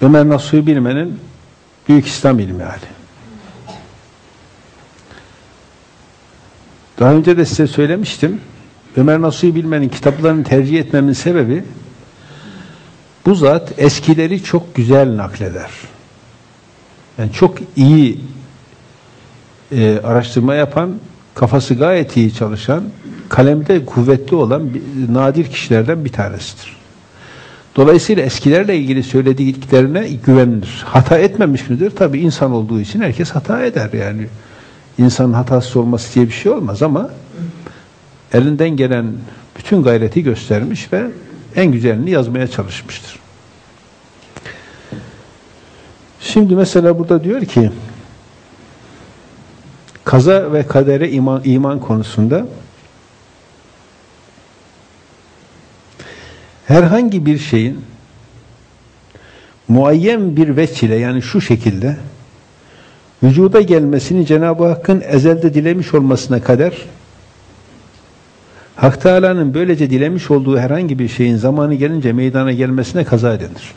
Ömer Nasuhi Bilmen'in Büyük İslam ilmi hali. Daha önce de size söylemiştim. Ömer Nasuhi Bilmen'in kitaplarını tercih etmemin sebebi bu zat eskileri çok güzel nakleder. Yani çok iyi e, araştırma yapan, kafası gayet iyi çalışan, kalemde kuvvetli olan bir, nadir kişilerden bir tanesidir. Dolayısıyla eskilerle ilgili söylediklerine güvenilir. Hata etmemiş midir? Tabi insan olduğu için herkes hata eder yani. İnsanın hatası olması diye bir şey olmaz ama elinden gelen bütün gayreti göstermiş ve en güzelini yazmaya çalışmıştır. Şimdi mesela burada diyor ki kaza ve kadere iman, iman konusunda herhangi bir şeyin muayyen bir veç ile yani şu şekilde vücuda gelmesini Cenab-ı Hakk'ın ezelde dilemiş olmasına kadar Hak Teala'nın böylece dilemiş olduğu herhangi bir şeyin zamanı gelince meydana gelmesine kaza denir.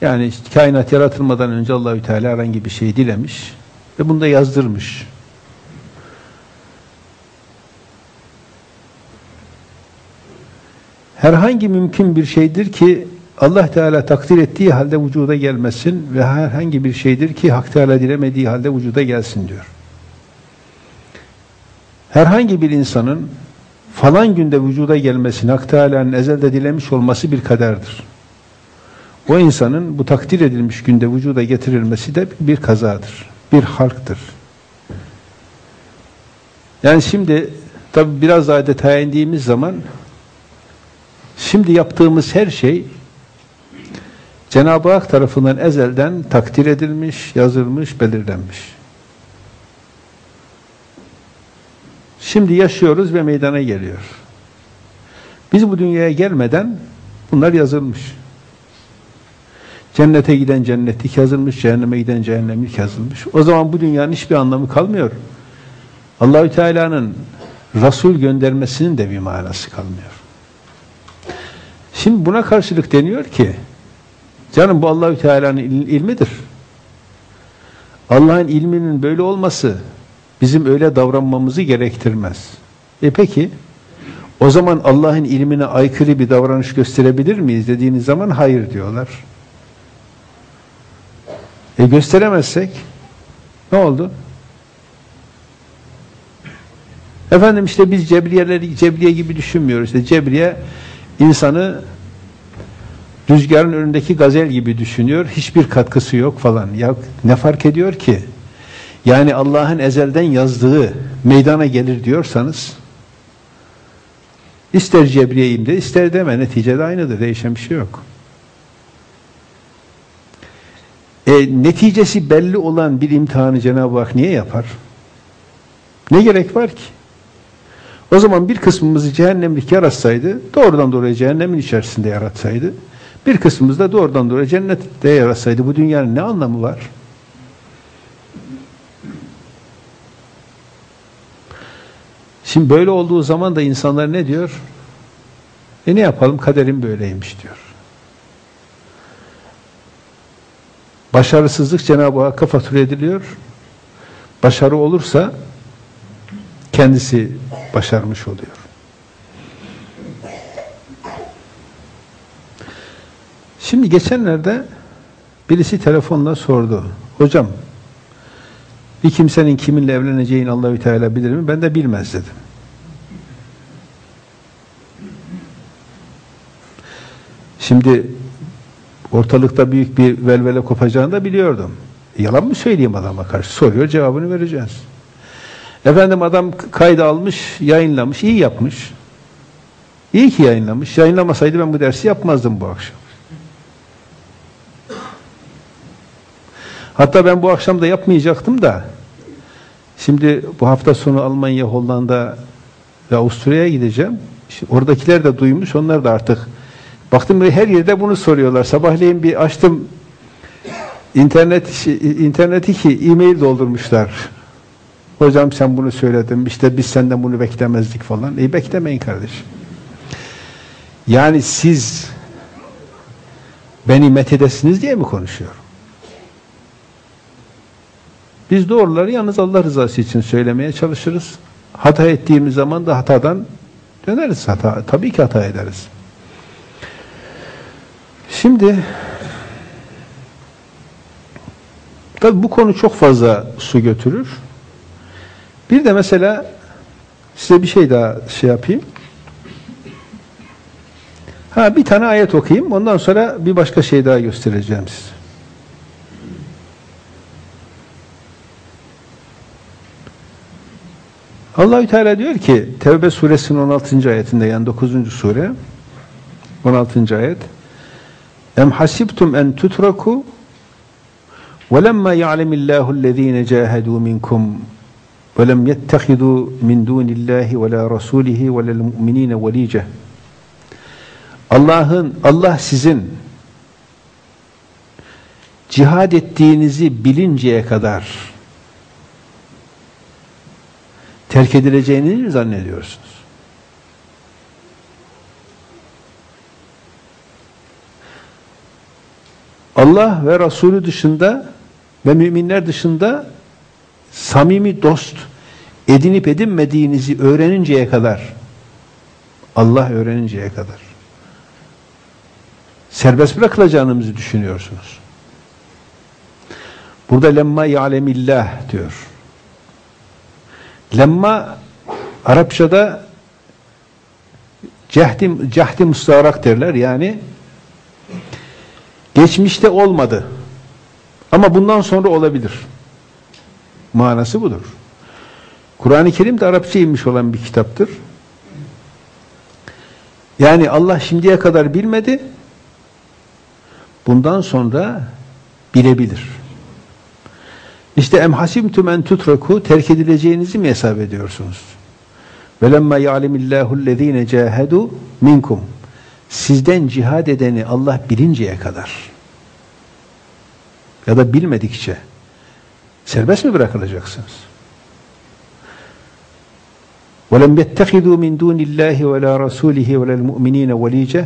Yani kainat yaratılmadan önce Allahü Teala herhangi bir şey dilemiş ve bunu da yazdırmış. Herhangi mümkün bir şeydir ki Allah Teala takdir ettiği halde vücuda gelmesin ve herhangi bir şeydir ki Hak Teala dilemediği halde vücuda gelsin diyor. Herhangi bir insanın falan günde vücuda gelmesini Hak Teala'nın ezelde dilemiş olması bir kaderdir. O insanın bu takdir edilmiş günde vücuda getirilmesi de bir kazadır. Bir halktır. Yani şimdi tabi biraz daha detaya indiğimiz zaman Şimdi yaptığımız her şey Cenab-ı Hak tarafından ezelden takdir edilmiş, yazılmış, belirlenmiş. Şimdi yaşıyoruz ve meydana geliyor. Biz bu dünyaya gelmeden bunlar yazılmış. Cennete giden cennetlik yazılmış, cehenneme giden cehennemlik yazılmış. O zaman bu dünyanın hiçbir anlamı kalmıyor. Allahü Teala'nın Resul göndermesinin de bir manası kalmıyor. Şimdi buna karşılık deniyor ki canım bu Allahü Teala'nın ilmidir. Allah'ın ilminin böyle olması bizim öyle davranmamızı gerektirmez. E peki o zaman Allah'ın ilmine aykırı bir davranış gösterebilir miyiz dediğiniz zaman hayır diyorlar. E gösteremezsek ne oldu? Efendim işte biz Cebriyeleri Cebriye gibi düşünmüyoruz. İşte Cebriye insanı rüzgarın önündeki gazel gibi düşünüyor. Hiçbir katkısı yok falan. Ya ne fark ediyor ki? Yani Allah'ın ezelden yazdığı meydana gelir diyorsanız ister cebriyeyim de ister deme neticede aynıdır. Değişen bir şey yok. E, neticesi belli olan bir imtihanı Cenab-ı Hak niye yapar? Ne gerek var ki? O zaman bir kısmımızı cehennemlik yaratsaydı, doğrudan doğruya cehennemin içerisinde yaratsaydı, bir kısmımız da doğrudan doğruya cennette yaratsaydı bu dünyanın ne anlamı var? Şimdi böyle olduğu zaman da insanlar ne diyor? E ne yapalım kaderim böyleymiş diyor. Başarısızlık Cenab-ı Hakk'a fatura ediliyor. Başarı olursa kendisi başarmış oluyor. Şimdi geçenlerde birisi telefonla sordu. Hocam bir kimsenin kiminle evleneceğini Allahü Teala bilir mi? Ben de bilmez dedim. Şimdi ortalıkta büyük bir velvele kopacağını da biliyordum. Yalan mı söyleyeyim adama karşı? Soruyor cevabını vereceğiz. Efendim adam kaydı almış, yayınlamış, iyi yapmış. İyi ki yayınlamış. Yayınlamasaydı ben bu dersi yapmazdım bu akşam. Hatta ben bu akşam da yapmayacaktım da şimdi bu hafta sonu Almanya, Hollanda ve Avusturya'ya gideceğim. İşte oradakiler de duymuş. Onlar da artık baktım her yerde bunu soruyorlar. Sabahleyin bir açtım internet interneti ki e-mail doldurmuşlar. Hocam sen bunu söyledin. İşte biz senden bunu beklemezdik falan. E beklemeyin kardeşim. Yani siz beni methedesiniz diye mi konuşuyorum? Biz doğruları yalnız Allah rızası için söylemeye çalışırız. Hata ettiğimiz zaman da hatadan döneriz. Hata, tabii ki hata ederiz. Şimdi tabii bu konu çok fazla su götürür. Bir de mesela size bir şey daha şey yapayım. Ha bir tane ayet okuyayım. Ondan sonra bir başka şey daha göstereceğim size. Allahü Teala diyor ki Tevbe suresinin 16. ayetinde yani 9. sure 16. ayet Em hasibtum en tutraku ve lemma ya'lemillahu ellezine cahadu minkum yettehidu min dunillahi ve la rasulihi ve lel mu'minine velice Allah'ın Allah sizin cihad ettiğinizi bilinceye kadar terk edileceğini mi zannediyorsunuz? Allah ve Resulü dışında ve müminler dışında samimi dost edinip edinmediğinizi öğreninceye kadar Allah öğreninceye kadar serbest bırakılacağınızı düşünüyorsunuz. Burada lemma ya'lemillah diyor. Lemma Arapçada cehdi, cehdi mustarak derler. Yani geçmişte olmadı. Ama bundan sonra olabilir. Manası budur. Kur'an-ı Kerim de Arapça inmiş olan bir kitaptır. Yani Allah şimdiye kadar bilmedi. Bundan sonra bilebilir. İşte em hasibtum en tutraku terk edileceğinizi mi hesap ediyorsunuz? Ve lemma ya'lemillahu ellezine cahadu minkum. Sizden cihad edeni Allah bilinceye kadar ya da bilmedikçe serbest mi bırakılacaksınız? وَلَمْ يَتَّخِذُوا مِنْ دُونِ اللّٰهِ وَلَا رَسُولِهِ وَلَا الْمُؤْمِنِينَ وَلِيجَةً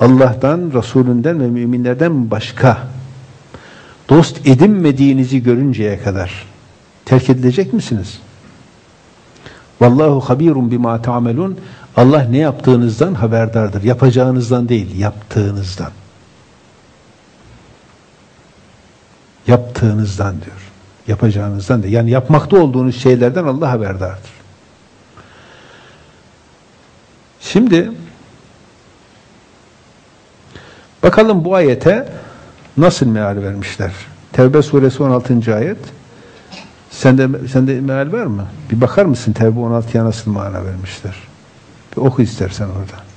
Allah'tan, Resulünden ve müminlerden başka dost edinmediğinizi görünceye kadar terk edilecek misiniz? Vallahu habirun bima ta'melun. Allah ne yaptığınızdan haberdardır. Yapacağınızdan değil, yaptığınızdan. Yaptığınızdan diyor. Yapacağınızdan değil. Yani yapmakta olduğunuz şeylerden Allah haberdardır. Şimdi bakalım bu ayete nasıl meal vermişler? Tevbe suresi 16. ayet. Sende, sende meal var mı? Bir bakar mısın Tevbe 16'ya nasıl mana vermişler? Bir oku istersen orada.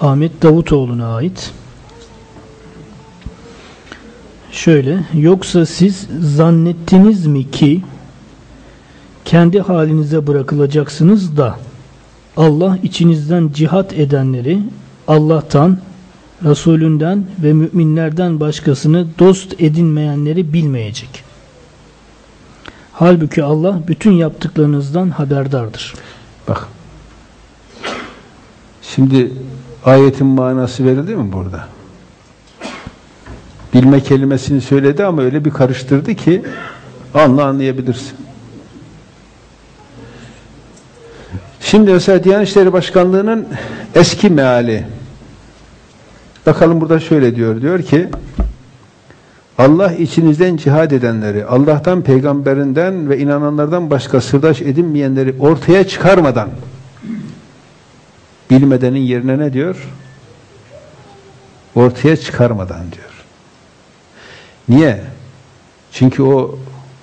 Ahmet Davutoğlu'na ait. Şöyle, yoksa siz zannettiniz mi ki kendi halinize bırakılacaksınız da Allah içinizden cihat edenleri Allah'tan, Resulünden ve müminlerden başkasını dost edinmeyenleri bilmeyecek. Halbuki Allah bütün yaptıklarınızdan haberdardır. Bak. Şimdi ayetin manası verildi mi burada? Bilme kelimesini söyledi ama öyle bir karıştırdı ki anla anlayabilirsin. Şimdi mesela Diyanet İşleri Başkanlığı'nın eski meali. Bakalım burada şöyle diyor. Diyor ki Allah içinizden cihad edenleri, Allah'tan, peygamberinden ve inananlardan başka sırdaş edinmeyenleri ortaya çıkarmadan bilmedenin yerine ne diyor? Ortaya çıkarmadan diyor. Niye? Çünkü o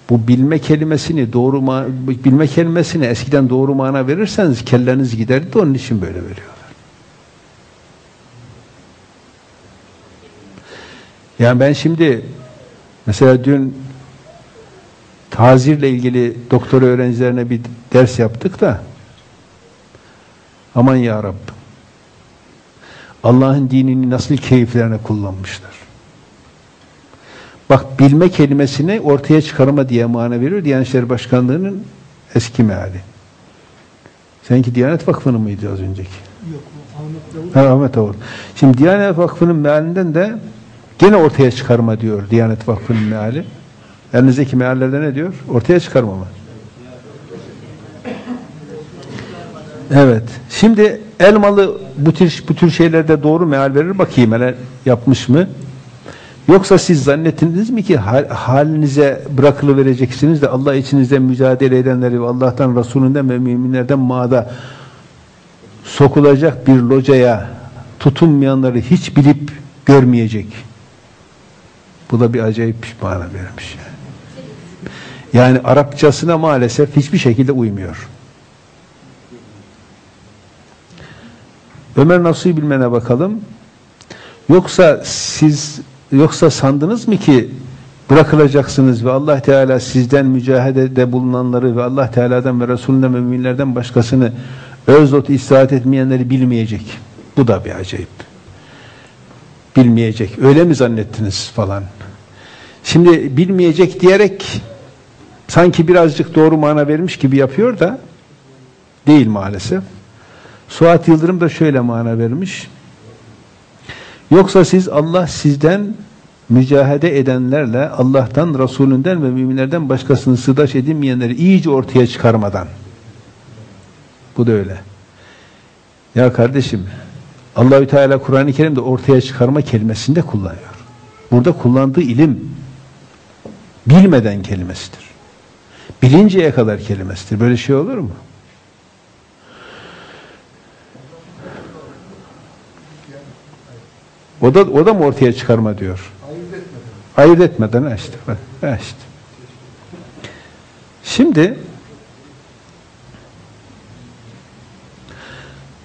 bu bilme kelimesini doğru bilme kelimesini eskiden doğru mana verirseniz kelleniz giderdi de onun için böyle veriyorlar. Yani ben şimdi mesela dün tazirle ilgili doktor öğrencilerine bir ders yaptık da aman ya Rabbim Allah'ın dinini nasıl keyiflerine kullanmışlar. Bak bilme kelimesini ortaya çıkarma diye mana veriyor Diyanet İşleri Başkanlığı'nın eski meali. Seninki Diyanet Vakfı'nın mıydı az önceki? Yok, Ahmet Ha, Ahmet Avur. Şimdi Diyanet Vakfı'nın mealinden de gene ortaya çıkarma diyor Diyanet Vakfı'nın meali. Elinizdeki meallerde ne diyor? Ortaya çıkarma mı? Evet. Şimdi Elmalı bu tür, bu tür şeylerde doğru meal verir. Bakayım hele yapmış mı? Yoksa siz zannettiniz mi ki hal- halinize bırakılı vereceksiniz de Allah içinizde mücadele edenleri ve Allah'tan Resulünden ve müminlerden maada sokulacak bir locaya tutunmayanları hiç bilip görmeyecek. Bu da bir acayip mana vermiş yani. Arapçasına maalesef hiçbir şekilde uymuyor. Ömer Nasuhi bilmene bakalım. Yoksa siz yoksa sandınız mı ki bırakılacaksınız ve Allah Teala sizden mücadelede bulunanları ve Allah Teala'dan ve Resulünden müminlerden başkasını öz ot istirahat etmeyenleri bilmeyecek. Bu da bir acayip. Bilmeyecek. Öyle mi zannettiniz falan. Şimdi bilmeyecek diyerek sanki birazcık doğru mana vermiş gibi yapıyor da değil maalesef. Suat Yıldırım da şöyle mana vermiş. Yoksa siz Allah sizden mücahede edenlerle Allah'tan, Resulünden ve müminlerden başkasını sırdaş edinmeyenleri iyice ortaya çıkarmadan. Bu da öyle. Ya kardeşim Allahü Teala Kur'an-ı Kerim'de ortaya çıkarma kelimesini de kullanıyor. Burada kullandığı ilim bilmeden kelimesidir. Bilinceye kadar kelimesidir. Böyle şey olur mu? O da, o da mı ortaya çıkarma diyor? Ayırt etmeden ha işte. bak, ha işte. Şimdi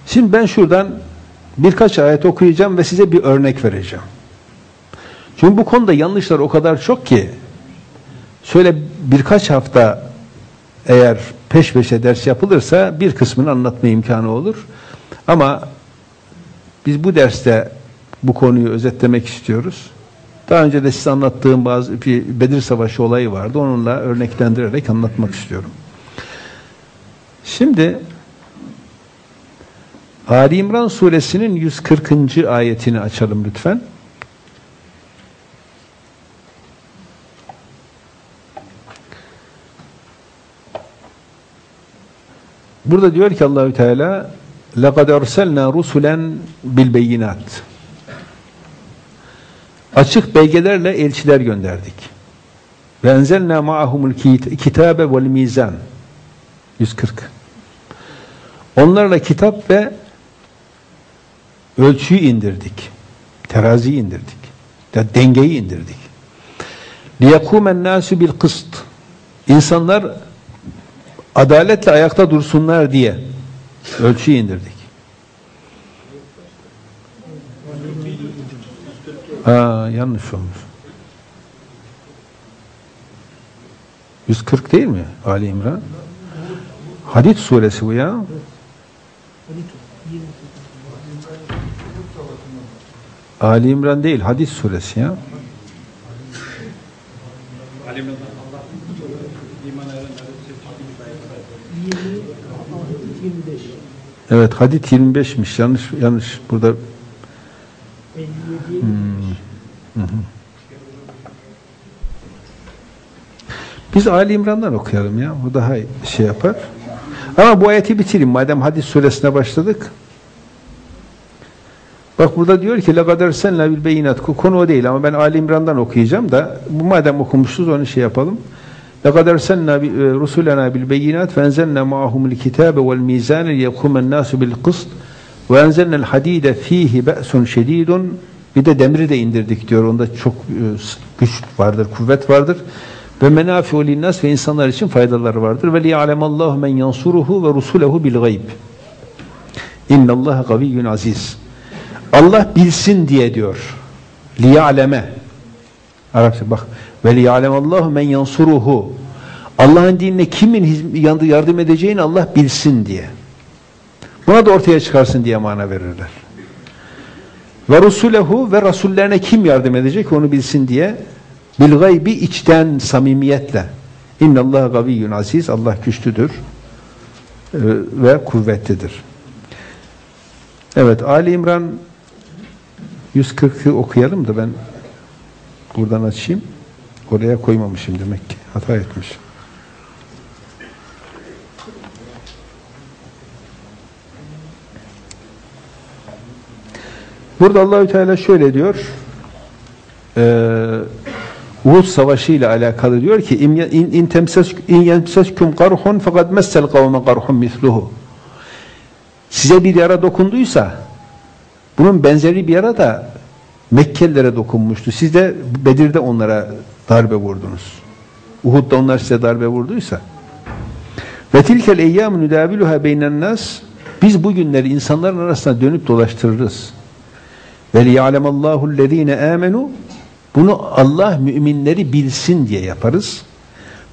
şimdi ben şuradan birkaç ayet okuyacağım ve size bir örnek vereceğim. Çünkü bu konuda yanlışlar o kadar çok ki şöyle birkaç hafta eğer peş peşe ders yapılırsa bir kısmını anlatma imkanı olur. Ama biz bu derste bu konuyu özetlemek istiyoruz. Daha önce de size anlattığım bazı bir Bedir Savaşı olayı vardı. Onunla örneklendirerek anlatmak istiyorum. Şimdi Ali İmran suresinin 140. ayetini açalım lütfen. Burada diyor ki Allahü Teala لَقَدْ اَرْسَلْنَا رُسُلًا بِالْبَيِّنَاتِ Açık belgelerle elçiler gönderdik. Ve enzelna ma'ahumul kitabe vel mizan 140 Onlarla kitap ve ölçüyü indirdik. Teraziyi indirdik. Ya dengeyi indirdik. Nasu bil kıst. İnsanlar adaletle ayakta dursunlar diye ölçüyü indirdik. Ha, yanlış olmuş. 140 değil mi Ali İmran? Hadid suresi bu ya. Ali İmran değil, Hadis suresi ya. Evet, Hadid 25'miş. Yanlış yanlış burada Hmm. Hı hı. Biz Ali İmran'dan okuyalım ya. Bu daha şey yapar. Ama bu ayeti bitireyim. Madem hadis suresine başladık. Bak burada diyor ki لَقَدْ اَرْسَلْنَا بِالْبَيِّنَاتِ Konu o değil ama ben Ali İmran'dan okuyacağım da bu madem okumuşuz onu şey yapalım. لَقَدْ اَرْسَلْنَا رُسُلَنَا بِالْبَيِّنَاتِ فَاَنْزَلْنَا مَعَهُمُ الْكِتَابَ وَالْمِيزَانَ لِيَقُومَ النَّاسُ بِالْقِسْطِ وَاَنْزَلْنَا الْحَد۪يدَ ف۪يهِ بَأْسٌ شَد۪يدٌ Bir de demiri de indirdik diyor. Onda çok e, güç vardır, kuvvet vardır. Ve menafi'u linnas ve insanlar için faydaları vardır. Ve liya'lemallahu men yansuruhu ve rusulehu bil gayb. İnnallaha gaviyyun aziz. Allah bilsin diye diyor. Liya'leme. Arapça bak. Ve liya'lemallahu men yansuruhu. Allah'ın dinine kimin yanında yardım edeceğini Allah bilsin diye. Buna da ortaya çıkarsın diye mana verirler. Ve rusulehu ve rasullerine kim yardım edecek onu bilsin diye bil gaybi içten samimiyetle. İnnallah gaviyyun aziz. Allah güçlüdür. ve kuvvetlidir. Evet Ali İmran 140'ı okuyalım da ben buradan açayım. Oraya koymamışım demek ki. Hata etmişim. Burada Allahü Teala şöyle diyor. Eee Uhud Savaşı ile alakalı diyor ki in yemseskum qarhun fakat messel kavme qarhun misluhu. Size bir yara dokunduysa bunun benzeri bir yara da Mekkelilere dokunmuştu. Siz de Bedir'de onlara darbe vurdunuz. Uhud'da onlar size darbe vurduysa ve tilkel eyyam nudabiluha beynen nas biz bu günleri insanların arasında dönüp dolaştırırız. Ve liya'lemallahu allazine amenu bunu Allah müminleri bilsin diye yaparız.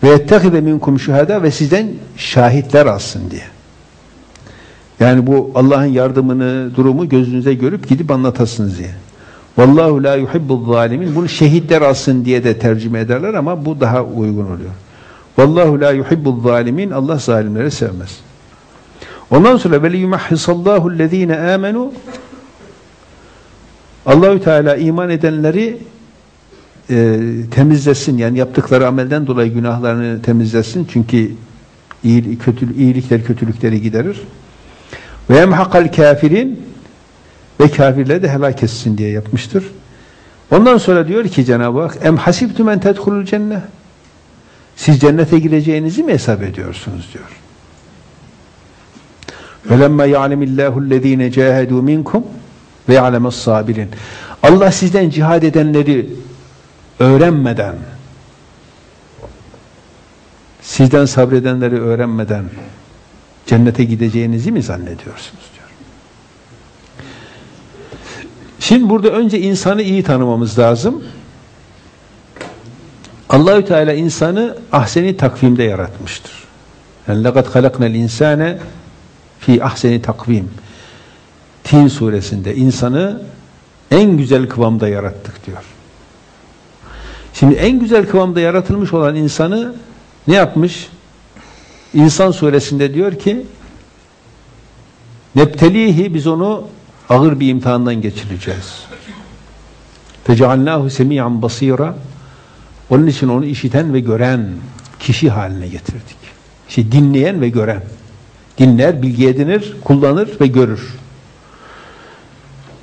Ve yettehize minkum şuhada ve sizden şahitler alsın diye. Yani bu Allah'ın yardımını, durumu gözünüze görüp gidip anlatasınız diye. Vallahu la yuhibbul zalimin. Bunu şehitler alsın diye de tercüme ederler ama bu daha uygun oluyor. Vallahu la yuhibbul zalimin. Allah zalimleri sevmez. Ondan sonra ve liyumahhisallahu allazine amenu Allahü Teala iman edenleri e, temizlesin. Yani yaptıkları amelden dolayı günahlarını temizlesin. Çünkü iyilik, kötü, iyilikler kötülükleri giderir. Ve emhakal kafirin ve kafirleri de helak etsin diye yapmıştır. Ondan sonra diyor ki Cenab-ı Hak em hasibtum en tedhulul cennet siz cennete gireceğinizi mi hesap ediyorsunuz diyor. وَلَمَّا يَعْلَمِ اللّٰهُ الَّذ۪ينَ جَاهَدُوا مِنْكُمْ وَيَعْلَمَ الصَّابِرِينَ Allah sizden cihad edenleri öğrenmeden sizden sabredenleri öğrenmeden cennete gideceğinizi mi zannediyorsunuz diyor. Şimdi burada önce insanı iyi tanımamız lazım. Allahü Teala insanı ahseni takvimde yaratmıştır. Yani lekad halaknel insane fi ahseni takvim. Tin suresinde insanı en güzel kıvamda yarattık diyor. Şimdi en güzel kıvamda yaratılmış olan insanı ne yapmış? İnsan suresinde diyor ki Neptelihi biz onu ağır bir imtihandan geçireceğiz. Fecealnahu semi'an basira onun için onu işiten ve gören kişi haline getirdik. İşte dinleyen ve gören. Dinler, bilgi edinir, kullanır ve görür.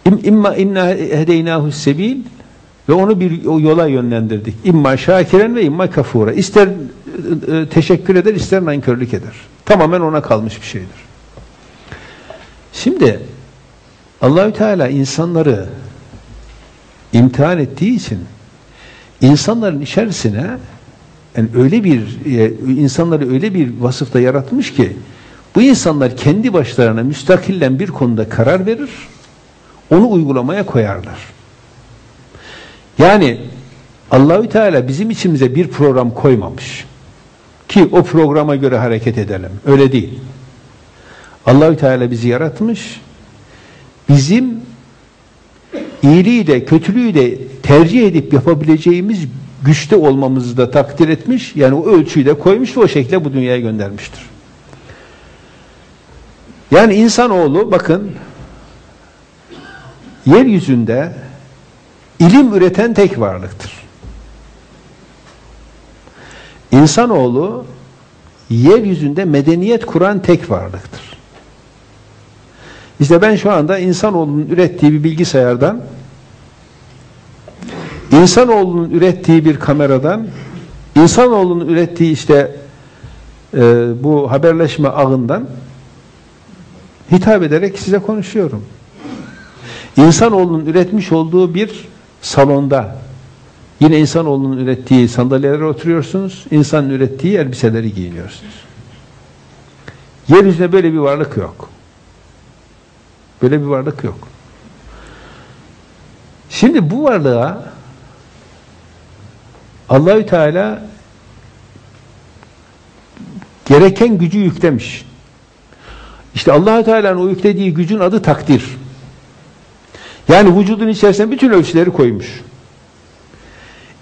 İmma inna hedeynahu sebil ve onu bir yola yönlendirdik. İmma şakiren ve imma kafura. İster e, e, teşekkür eder, ister nankörlük eder. Tamamen ona kalmış bir şeydir. Şimdi Allahü Teala insanları imtihan ettiği için insanların içerisine yani öyle bir e, insanları öyle bir vasıfta yaratmış ki bu insanlar kendi başlarına müstakillen bir konuda karar verir onu uygulamaya koyarlar. Yani Allahü Teala bizim içimize bir program koymamış. Ki o programa göre hareket edelim. Öyle değil. Allahü Teala bizi yaratmış. Bizim iyiliği de kötülüğü de tercih edip yapabileceğimiz güçte olmamızı da takdir etmiş. Yani o ölçüyü de koymuş ve o şekilde bu dünyaya göndermiştir. Yani insanoğlu bakın yeryüzünde ilim üreten tek varlıktır. İnsanoğlu yeryüzünde medeniyet kuran tek varlıktır. İşte ben şu anda insanoğlunun ürettiği bir bilgisayardan insanoğlunun ürettiği bir kameradan insanoğlunun ürettiği işte e, bu haberleşme ağından hitap ederek size konuşuyorum. İnsanoğlunun üretmiş olduğu bir salonda yine insanoğlunun ürettiği sandalyelere oturuyorsunuz, insanın ürettiği elbiseleri giyiniyorsunuz. Yeryüzünde böyle bir varlık yok. Böyle bir varlık yok. Şimdi bu varlığa Allahü Teala gereken gücü yüklemiş. İşte Allahü Teala'nın o yüklediği gücün adı takdir. Yani vücudun içerisine bütün ölçüleri koymuş.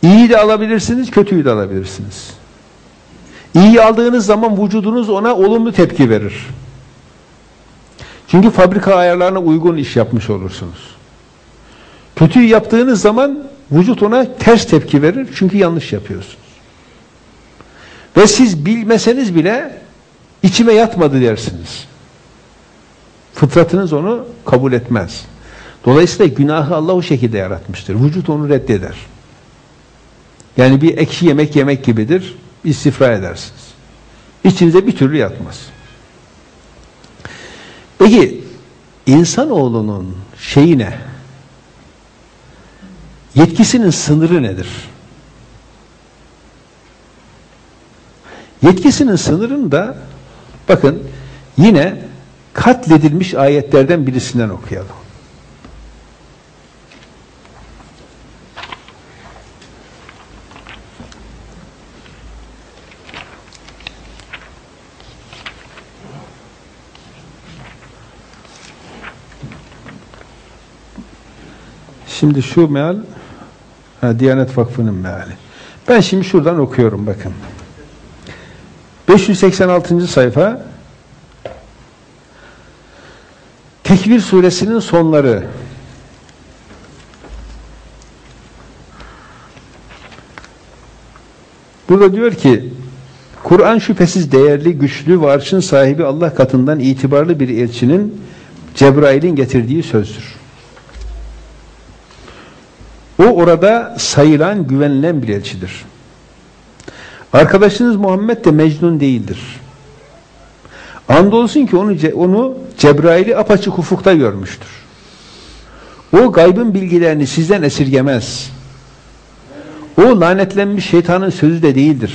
İyi de alabilirsiniz, kötüyü de alabilirsiniz. İyi aldığınız zaman vücudunuz ona olumlu tepki verir. Çünkü fabrika ayarlarına uygun iş yapmış olursunuz. Kötüyü yaptığınız zaman vücut ona ters tepki verir çünkü yanlış yapıyorsunuz. Ve siz bilmeseniz bile içime yatmadı dersiniz. Fıtratınız onu kabul etmez. Dolayısıyla günahı Allah o şekilde yaratmıştır. Vücut onu reddeder. Yani bir ekşi yemek yemek gibidir. İstifra edersiniz. İçinize bir türlü yatmaz. Peki insanoğlunun şeyi ne? Yetkisinin sınırı nedir? Yetkisinin sınırını da bakın yine katledilmiş ayetlerden birisinden okuyalım. Şimdi şu meal Diyanet Vakfı'nın meali. Ben şimdi şuradan okuyorum bakın. 586. sayfa Tekvir suresinin sonları Burada diyor ki Kur'an şüphesiz değerli, güçlü ve sahibi Allah katından itibarlı bir elçinin Cebrail'in getirdiği sözdür. O orada sayılan, güvenilen bir elçidir. Arkadaşınız Muhammed de Mecnun değildir. Andolsun ki onu, onu Cebrail'i apaçık ufukta görmüştür. O gaybın bilgilerini sizden esirgemez. O lanetlenmiş şeytanın sözü de değildir.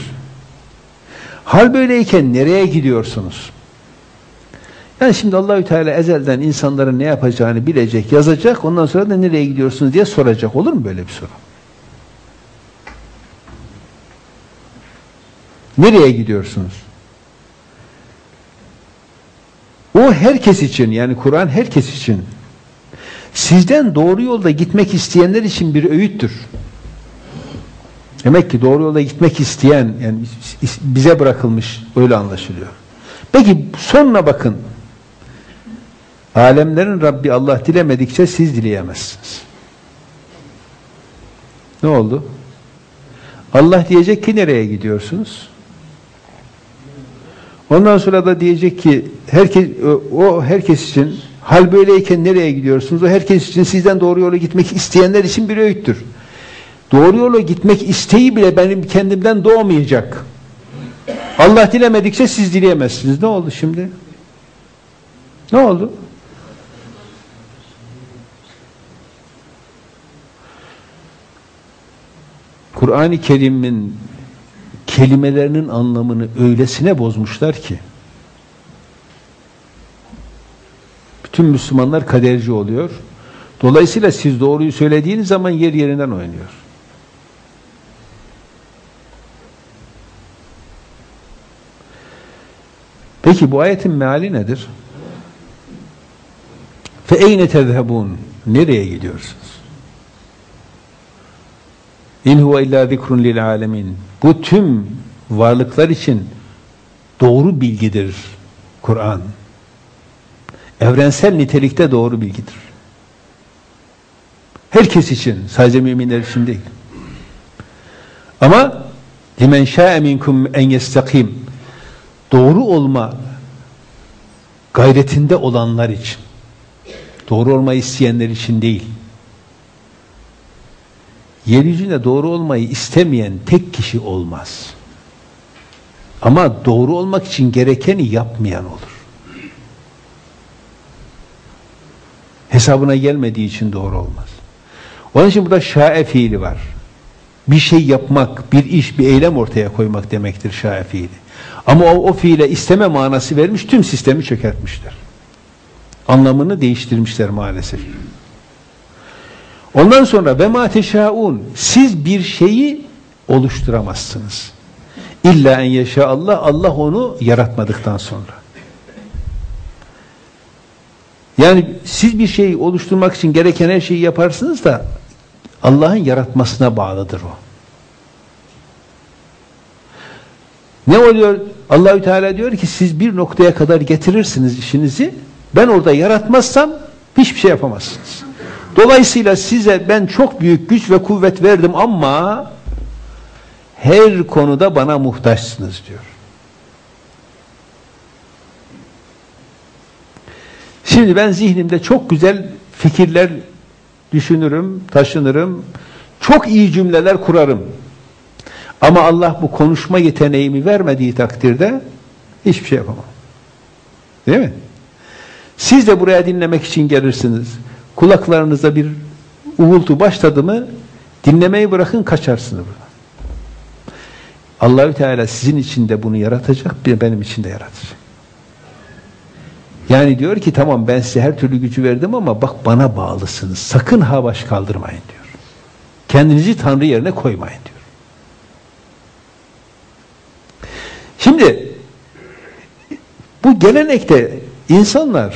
Hal böyleyken nereye gidiyorsunuz? Yani şimdi Allahü Teala ezelden insanların ne yapacağını bilecek, yazacak. Ondan sonra da nereye gidiyorsunuz diye soracak. Olur mu böyle bir soru? Nereye gidiyorsunuz? O herkes için yani Kur'an herkes için sizden doğru yolda gitmek isteyenler için bir öğüttür. Demek ki doğru yolda gitmek isteyen yani bize bırakılmış öyle anlaşılıyor. Peki sonuna bakın. Alemlerin Rabbi Allah dilemedikçe siz dileyemezsiniz. Ne oldu? Allah diyecek ki nereye gidiyorsunuz? Ondan sonra da diyecek ki herkes o herkes için hal böyleyken nereye gidiyorsunuz? O herkes için sizden doğru yola gitmek isteyenler için bir öğüttür. Doğru yola gitmek isteği bile benim kendimden doğmayacak. Allah dilemedikçe siz dileyemezsiniz. Ne oldu şimdi? Ne oldu? Kur'an-ı Kerim'in kelimelerinin anlamını öylesine bozmuşlar ki bütün Müslümanlar kaderci oluyor. Dolayısıyla siz doğruyu söylediğiniz zaman yer yerinden oynuyor. Peki bu ayetin meali nedir? Fe eyne tezhebun? Nereye gidiyorsunuz? İn huve illa zikrun lil alemin. Bu tüm varlıklar için doğru bilgidir Kur'an. Evrensel nitelikte doğru bilgidir. Herkes için, sadece müminler için değil. Ama limen şa'e minkum en yestakim doğru olma gayretinde olanlar için doğru olmayı isteyenler için değil yeryüzünde doğru olmayı istemeyen tek kişi olmaz. Ama doğru olmak için gerekeni yapmayan olur. Hesabına gelmediği için doğru olmaz. Onun için burada şae fiili var. Bir şey yapmak, bir iş, bir eylem ortaya koymak demektir şae fiili. Ama o, o fiile isteme manası vermiş, tüm sistemi çökertmişler. Anlamını değiştirmişler maalesef. Ondan sonra ve ma siz bir şeyi oluşturamazsınız. İlla en yaşa Allah Allah onu yaratmadıktan sonra. Yani siz bir şeyi oluşturmak için gereken her şeyi yaparsınız da Allah'ın yaratmasına bağlıdır o. Ne oluyor? Allahü Teala diyor ki siz bir noktaya kadar getirirsiniz işinizi. Ben orada yaratmazsam hiçbir şey yapamazsınız. Dolayısıyla size ben çok büyük güç ve kuvvet verdim ama her konuda bana muhtaçsınız diyor. Şimdi ben zihnimde çok güzel fikirler düşünürüm, taşınırım. Çok iyi cümleler kurarım. Ama Allah bu konuşma yeteneğimi vermediği takdirde hiçbir şey yapamam. Değil mi? Siz de buraya dinlemek için gelirsiniz. Kulaklarınızda bir uğultu başladı mı dinlemeyi bırakın kaçarsınız buradan. Allahü Teala sizin için de bunu yaratacak, benim için de yaratacak. Yani diyor ki tamam ben size her türlü gücü verdim ama bak bana bağlısınız. Sakın ha baş kaldırmayın diyor. Kendinizi Tanrı yerine koymayın diyor. Şimdi bu gelenekte insanlar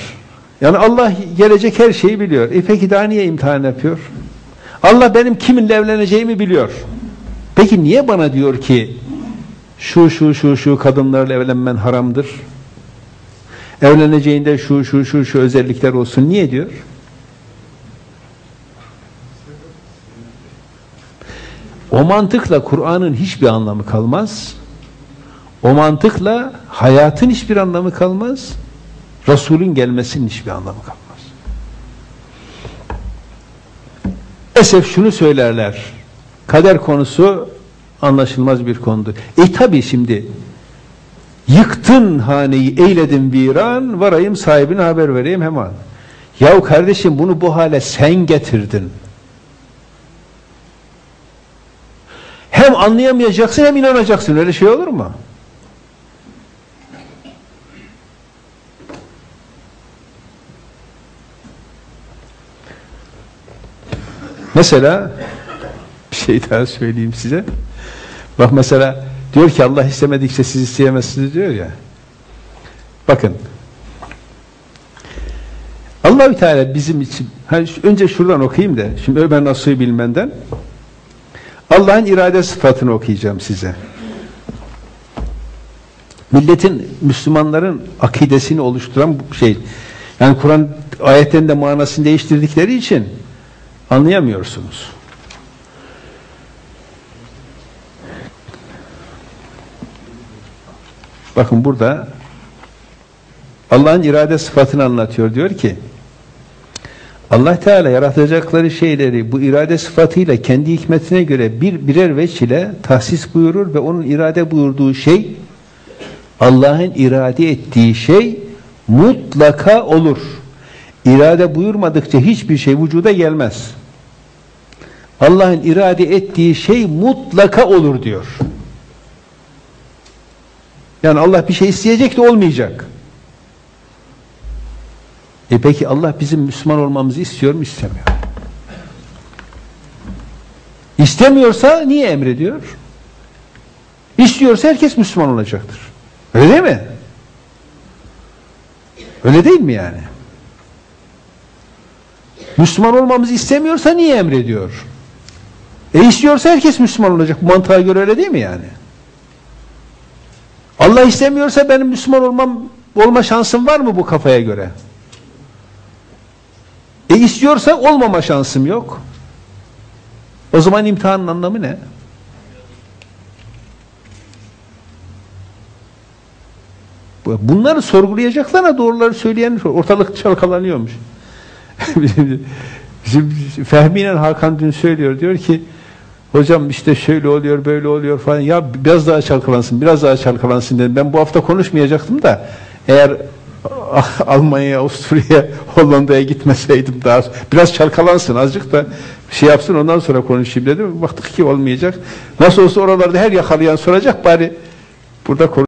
yani Allah gelecek her şeyi biliyor. E peki daha niye imtihan yapıyor? Allah benim kiminle evleneceğimi biliyor. Peki niye bana diyor ki şu şu şu şu kadınlarla evlenmen haramdır? Evleneceğinde şu şu şu şu özellikler olsun. Niye diyor? O mantıkla Kur'an'ın hiçbir anlamı kalmaz. O mantıkla hayatın hiçbir anlamı kalmaz. Resulün gelmesinin hiçbir anlamı kalmaz. Esef şunu söylerler. Kader konusu anlaşılmaz bir konudur. E tabi şimdi yıktın haneyi eyledin viran varayım sahibine haber vereyim hemen. Yahu kardeşim bunu bu hale sen getirdin. Hem anlayamayacaksın hem inanacaksın. Öyle şey olur mu? Mesela bir şey daha söyleyeyim size. Bak mesela diyor ki Allah istemedikçe siz isteyemezsiniz diyor ya. Bakın Allahü Teala bizim için önce şuradan okuyayım da şimdi Ömer Nasuh'u bilmenden Allah'ın irade sıfatını okuyacağım size. Milletin, Müslümanların akidesini oluşturan şey. Yani Kur'an ayetlerinde manasını değiştirdikleri için anlayamıyorsunuz. Bakın burada Allah'ın irade sıfatını anlatıyor. Diyor ki Allah Teala yaratacakları şeyleri bu irade sıfatıyla kendi hikmetine göre bir birer veç ile tahsis buyurur ve onun irade buyurduğu şey Allah'ın irade ettiği şey mutlaka olur. İrade buyurmadıkça hiçbir şey vücuda gelmez. Allah'ın irade ettiği şey mutlaka olur diyor. Yani Allah bir şey isteyecek de olmayacak. E peki Allah bizim Müslüman olmamızı istiyor mu istemiyor? İstemiyorsa niye emrediyor? İstiyorsa herkes Müslüman olacaktır. Öyle değil mi? Öyle değil mi yani? Müslüman olmamızı istemiyorsa niye emrediyor? E istiyorsa herkes Müslüman olacak. Mantığa göre öyle değil mi yani? Allah istemiyorsa benim Müslüman olmam olma şansım var mı bu kafaya göre? E istiyorsa olmama şansım yok. O zaman imtihanın anlamı ne? Bunları sorgulayacaklarına doğruları söyleyen ortalık çalkalanıyormuş. Bizim Fehmi ile Hakan dün söylüyor. Diyor ki hocam işte şöyle oluyor böyle oluyor falan. Ya biraz daha çalkalansın biraz daha çalkalansın dedim. Ben bu hafta konuşmayacaktım da eğer Almanya'ya, Avusturya'ya, Hollanda'ya gitmeseydim daha biraz çalkalansın azıcık da şey yapsın ondan sonra konuşayım dedim. Baktık ki olmayacak. Nasıl olsa oralarda her yakalayan soracak bari burada konuş